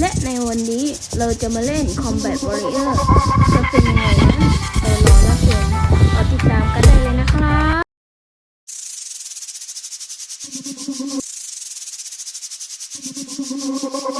และในวันนี้เราจะมาเล่น Combat Warrior จะเป็นยังไงนั้นเรารอรับชมรอติดตามกันได้เลยนะครับ Thank